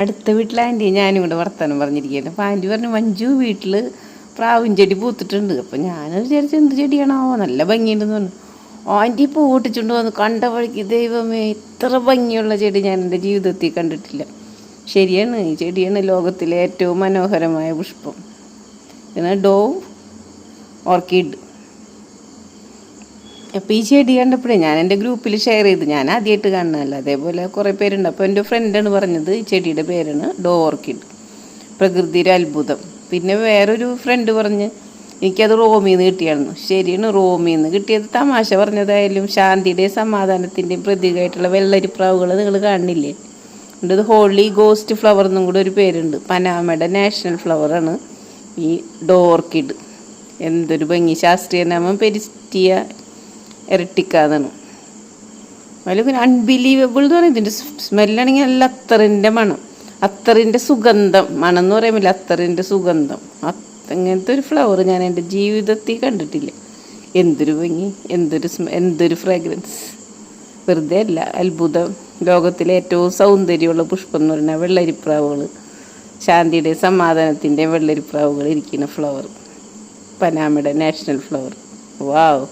അടുത്ത വീട്ടിലെ ആന്റി ഞാനും കൂടെ വർത്തമാനം പറഞ്ഞിരിക്കുകയാണ് അപ്പോൾ ആന്റി പറഞ്ഞു മഞ്ജു വീട്ടിൽ പ്രാവിൻ ചെടി പൂത്തിട്ടുണ്ട്. അപ്പോൾ ഞാൻ വിചാരിച്ചു എന്ത് ചെടിയാണോ നല്ല ഭംഗിയുണ്ടെന്ന് പറഞ്ഞു. ആന്റി പൂ ഓട്ടിച്ചുകൊണ്ട് വന്നു. കണ്ട വഴിക്ക് ദൈവമേ ഇത്ര ഭംഗിയുള്ള ചെടി ഞാൻ എന്റെ ജീവിതത്തിൽ കണ്ടിട്ടില്ല. ശരിയാണ് ഈ ചെടിയാണ് ലോകത്തിലെ ഏറ്റവും മനോഹരമായ പുഷ്പം. പിന്നെ ഡോവ് ഓർക്കിഡ്. അപ്പോൾ ഈ ചെടി കണ്ടപ്പോഴേ ഞാൻ എന്റെ ഗ്രൂപ്പിൽ ഷെയർ ചെയ്തു ഞാൻ ആദ്യമായിട്ട് കാണുന്നതല്ല. അതേപോലെ കുറേ പേരുണ്ട്. അപ്പോൾ എന്റെ ഫ്രണ്ടാണ് പറഞ്ഞത് ഈ ചെടിയുടെ പേരാണ് ഡോ ഓർക്കിഡ്. പ്രകൃതിയുടെ അത്ഭുതം. പിന്നെ വേറൊരു ഫ്രണ്ട് പറഞ്ഞ് എനിക്കത് റോമിൽ നിന്ന് കിട്ടിയായിരുന്നു. ശരിയാണ് റോമിൽ നിന്ന് കിട്ടിയത് തമാശ പറഞ്ഞതായാലും ശാന്തിയുടെയും സമാധാനത്തിന്റെയും പ്രതീകമായിട്ടുള്ള വെള്ളരിപ്രാവുകൾ നിങ്ങൾ ഉണ്ട് ഇത് ഹോളി ഗോസ്റ്റ് ഫ്ലവർ എന്നും കൂടെ ഒരു പേരുണ്ട്. പനാമയുടെ നാഷണൽ ഫ്ലവറാണ് ഈ ഡോ ഓർക്കിഡ്. എന്തൊരു ഭംഗി. ശാസ്ത്രീയ നാമം പെരിസ്റ്റിയ എരട്ടിക്കാന്നാണ് അതിൽ പിന്നെ അൺബിലീവബിൾ എന്ന് പറയുന്നത് ഇതിന്റെ സ്മെല്ലാണെങ്കിൽ നല്ല അത്തറിന്റെ മണം. അത്തറിന്റെ സുഗന്ധം മണം എന്ന് പറയുമ്പോൾ അത്തറിന്റെ സുഗന്ധം. അങ്ങനത്തെ ഒരു ഫ്ലവർ ഞാൻ എന്റെ ജീവിതത്തിൽ കണ്ടിട്ടില്ല. എന്തൊരു ഭംഗി എന്തൊരു എന്തൊരു ഫ്രാഗ്രൻസ് വെറുതെ അല്ല അത്ഭുതം. ലോകത്തിലെ ഏറ്റവും സൗന്ദര്യമുള്ള പുഷ്പം എന്ന് പറഞ്ഞാൽ വെള്ളരിപ്രാവുകൾ ശാന്തിയുടെ സമാധാനത്തിന്റെ വെള്ളരിപ്രാവുകൾ ഇരിക്കുന്ന ഫ്ലവർ പനാമയുടെ നാഷണൽ ഫ്ലവർ വാവ്